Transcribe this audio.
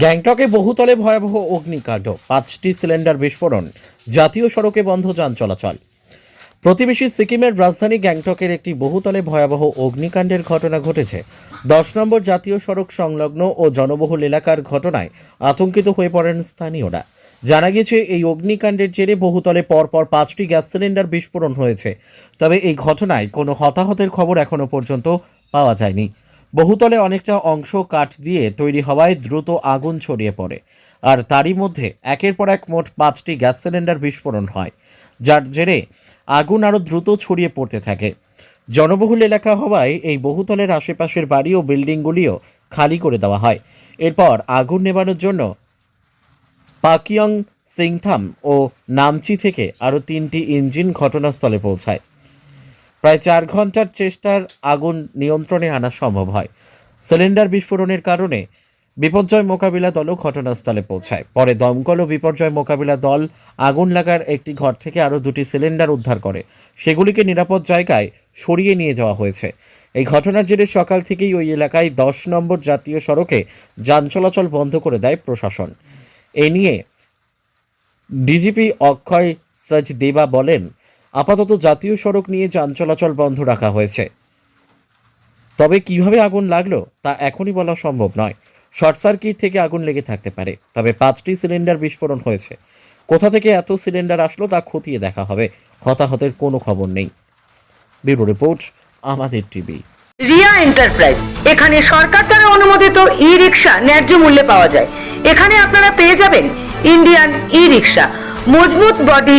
গ্যাংটকে বহুতলে ভয়াবহ অগ্নিকাণ্ড। পাঁচটি সিলিন্ডার বিস্ফোরণ। জাতীয় সড়কে বন্ধ যান চলাচল। প্রতিবেশী সিকিমের রাজধানী গ্যাংটকের একটি বহুতলে ভয়াবহ অগ্নিকাণ্ডের ঘটনা ঘটেছে। দশ নম্বর জাতীয় সড়ক সংলগ্ন ও জনবহুল এলাকার ঘটনায় আতঙ্কিত হয়ে পড়েন স্থানীয়রা। জানা গেছে এই অগ্নিকাণ্ডের জেরে বহুতলে পরপর পাঁচটি গ্যাস সিলিন্ডার বিস্ফোরণ হয়েছে। তবে এই ঘটনায় কোনো হতাহতের খবর এখনও পর্যন্ত পাওয়া যায়নি। বহুতলে অনেকটা অংশ কাঠ দিয়ে তৈরি হওয়ায় দ্রুত আগুন ছড়িয়ে পড়ে। আর তারই মধ্যে একের পর এক মোট পাঁচটি গ্যাস সিলিন্ডার বিস্ফোরণ হয়, যার জেরে আগুন আরও দ্রুত ছড়িয়ে পড়তে থাকে। জনবহুল এলাকা হওয়ায় এই বহুতলের আশেপাশের বাড়ি ও বিল্ডিংগুলিও খালি করে দেওয়া হয়। এরপর আগুন নেবানোর জন্য পাকিয়ং, সিংথাম ও নামচি থেকে আরও তিনটি ইঞ্জিন ঘটনাস্থলে পৌঁছায়। প্রায় চার ঘণ্টার চেষ্টার আগুন নিয়ন্ত্রণে আনা সম্ভব হয়। সিলিন্ডার বিস্ফোরণের কারণে বিপর্যয় মোকাবিলা দলও ঘটনাস্থলে পৌঁছায়। পরে দমকল ও বিপর্যয় মোকাবিলা দল আগুন লাগার একটি ঘর থেকে আরও দুটি সিলিন্ডার উদ্ধার করে। সেগুলিকে নিরাপদ জায়গায় সরিয়ে নিয়ে যাওয়া হয়েছে। এই ঘটনার জেরে সকাল থেকেই ওই এলাকায় দশ নম্বর জাতীয় সড়কে যান চলাচল বন্ধ করে দেয় প্রশাসন। এ নিয়ে ডিজিপি অক্ষয় সচদেবা বলেন আপাতত জাতীয় সড়ক নিয়ে যান চলাচল বন্ধ রাখা হয়েছে। তবে কীভাবে আগুন লাগল তা এখনই বলা সম্ভব নয়। শর্ট সার্কিট থেকে আগুন লেগে থাকতে পারে, তবে পাঁচটি সিলিন্ডার বিস্ফোরণ হয়েছে। কোথা থেকে এত সিলিন্ডার আসলো তা খতিয়ে দেখা হবে, হতাহতের কোনো খবর নেই। ব্যুরো রিপোর্ট, আমাদের টিভি। রিয়া এন্টারপ্রাইজ, এখানে সরকার দ্বারা অনুমোদিত ই রিক্সা ন্যায্য মূল্যে পাওয়া যায়। এখানে আপনারা পেয়ে যাবেন ইন্ডিয়ান ই রিক্সা মজবুত বডি